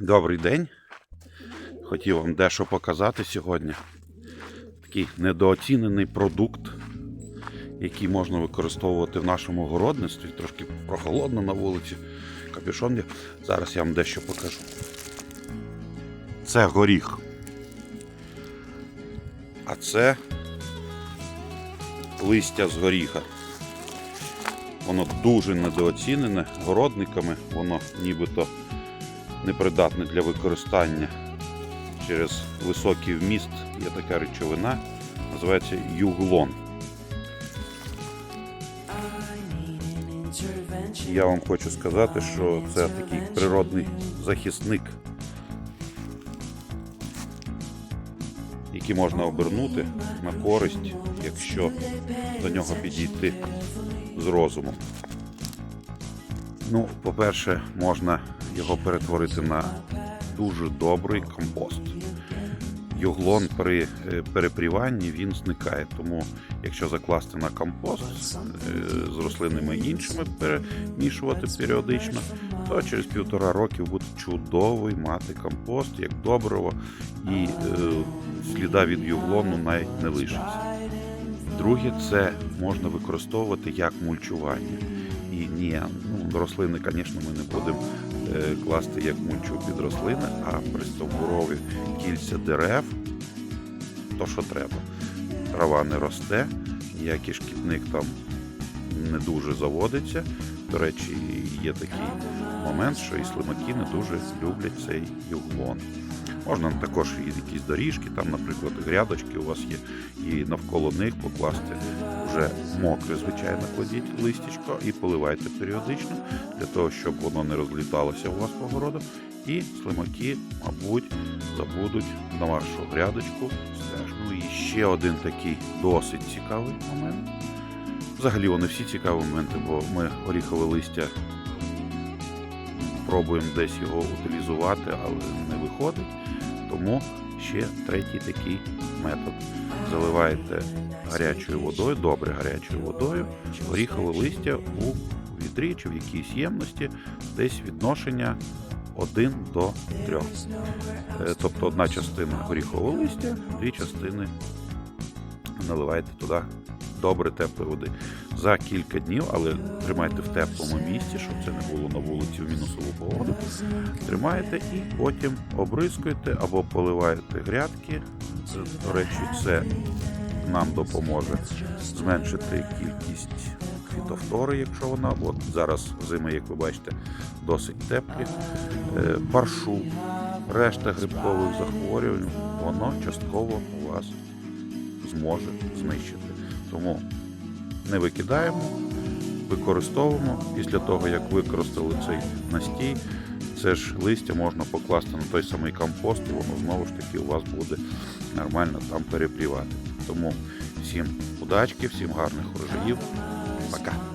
Добрий день. Хотів вам дещо показати сьогодні. Такий недооцінений продукт, який можна використовувати в нашому городництві. Трошки прохолодно на вулиці. Капюшон є. Зараз я вам дещо покажу. Це горіх. А це листя з горіха. Воно дуже недооцінене городниками, воно нібито непридатне для використання через високий вміст. Є така речовина, називається юглон. Я вам хочу сказати, що це такий природний захисник, який можна обернути на користь, якщо до нього підійти з розумом. Ну, по-перше, можна його перетворити на дуже добрий компост. Юглон при е, перепріванні він зникає. Тому, якщо закласти на компост е, з рослинами іншими перемішувати періодично, то через півтора років буде чудовий мати компост як добриво, і е, сліда від юглону навіть не лишиться. Друге, це можна використовувати як мульчування. І ні, ну, рослини, звісно, ми не будемо е, класти як мульчу під рослини, а пристовбурові кільця дерев, то що треба. Трава не росте, ніякий шкідник там не дуже заводиться. До речі, є такий момент, що і слимаки не дуже люблять цей юглон. Можна також і якісь доріжки, там, наприклад, грядочки у вас є, і навколо них покласти вже мокре, звичайно, кладіть листячко і поливайте періодично, для того, щоб воно не розліталося у вас по городу. І слимаки, мабуть, забудуть на вашу грядочку. Теж. Ну і ще один такий досить цікавий момент. Взагалі вони всі цікаві моменти, бо ми оріхове листя пробуємо десь його утилізувати, але не виходить. Тому ще третій такий метод. Заливаєте гарячою водою, добре гарячою водою, горіхове листя у вітрі чи в якійсь ємності, десь відношення 1 до 3. Е, Тобто одна частина горіхового листя, дві частини наливаєте туди добре теплої води. За кілька днів, але тримайте в теплому місці, щоб це не було на вулиці в мінусову погоду. Тримаєте і потім обрискуєте або поливаєте грядки. До речі, це нам допоможе зменшити кількість фітофтори, якщо вона от зараз зими, як ви бачите, досить теплі. Е, Паршу, решта грибкових захворювань, воно частково у вас зможе знищити. Тому не викидаємо, використовуємо. Після того, як використали цей настій, це ж листя можна покласти на той самий компост, і воно знову ж таки у вас буде нормально там перепрівати. Тому всім удачки, всім гарних урожаїв. Пока!